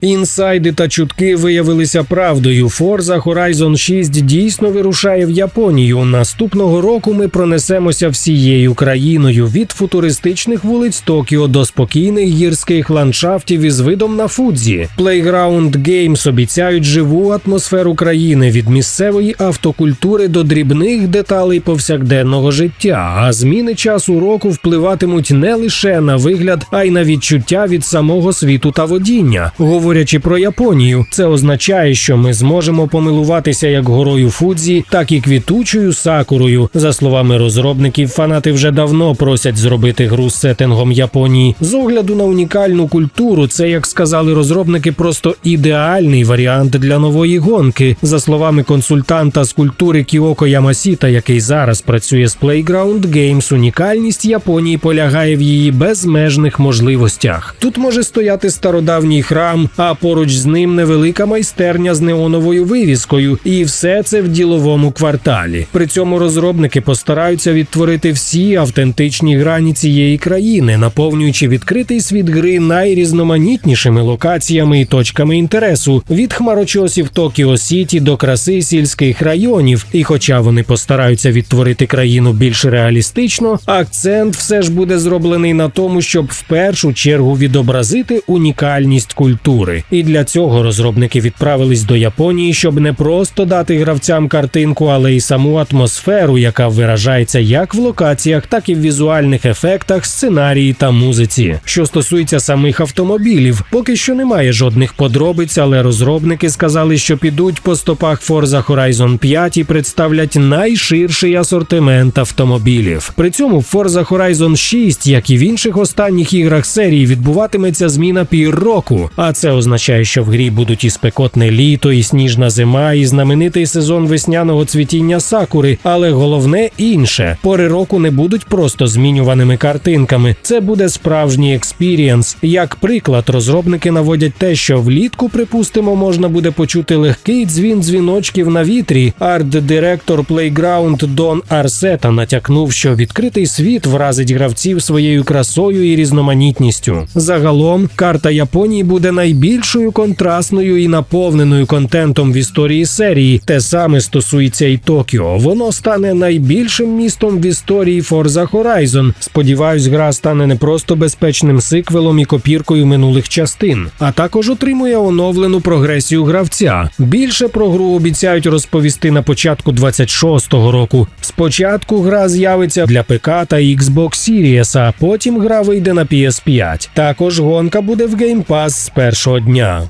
Інсайди та чутки виявилися правдою. Forza Horizon 6 дійсно вирушає в Японію. Наступного року ми пронесемося всією країною від футуристичних вулиць Токіо до спокійних гірських ландшафтів із видом на Фудзі. Playground Games обіцяють живу атмосферу країни від місцевої автокультури до дрібних деталей повсякденного життя. А зміни часу року впливатимуть не лише на вигляд, а й на відчуття від самого світу та водіння. Говорячи про Японію, це означає, що ми зможемо помилуватися як горою Фудзі, так і квітучою сакурою. За словами розробників, фанати вже давно просять зробити гру з сеттингом Японії. З огляду на унікальну культуру, це як сказали розробники, просто ідеальний варіант для нової гонки. За словами консультанта з культури Кіоко Ямасіта, який зараз працює з Playground Games, унікальність Японії полягає в її безмежних можливостях. Тут може стояти стародавній храм, а поруч з ним невелика майстерня з неоновою вивіскою, і все це в діловому кварталі. При цьому розробники постараються відтворити всі автентичні грані цієї країни, наповнюючи відкритий світ гри найрізноманітнішими локаціями і точками інтересу від хмарочосів Токіо Сіті до краси сільських районів. І хоча вони постараються відтворити країну більш реалістично, акцент все ж буде зроблений на тому, щоб в першу чергу відобразити унікальність культури. І для цього розробники відправились до Японії, щоб не просто дати гравцям картинку, але й саму атмосферу, яка виражається як в локаціях, так і в візуальних ефектах, сценарії та музиці. Що стосується самих автомобілів, поки що немає жодних подробиць, але розробники сказали, що підуть по стопах Forza Horizon 5 і представлять найширший асортимент автомобілів. При цьому в Forza Horizon 6, як і в інших останніх іграх серії, відбуватиметься зміна пір року. А це означає, що в грі будуть і спекотне літо, і сніжна зима, і знаменитий сезон весняного цвітіння сакури. Але головне інше: пори року не будуть просто змінюваними картинками. Це буде справжній експірієнс. Як приклад, розробники наводять те, що влітку, припустимо, можна буде почути легкий дзвін дзвіночків на вітрі. Арт-директор Playground Дон Арсета натякнув, що відкритий світ вразить гравців своєю красою і різноманітністю. Загалом, карта Японії буде найбільшою контрастною і наповненою контентом в історії серії. Те саме стосується і Токіо. Воно стане найбільшим містом в історії Forza Horizon. Сподіваюсь, гра стане не просто безпечним сиквелом і копіркою минулих частин, а також отримує оновлену прогресію гравця. Більше про гру обіцяють розповісти на початку 26-го року. Спочатку гра з'явиться для ПК та Xbox Series, а потім гра вийде на PS5. Також гонка буде в Game Pass з першого дня.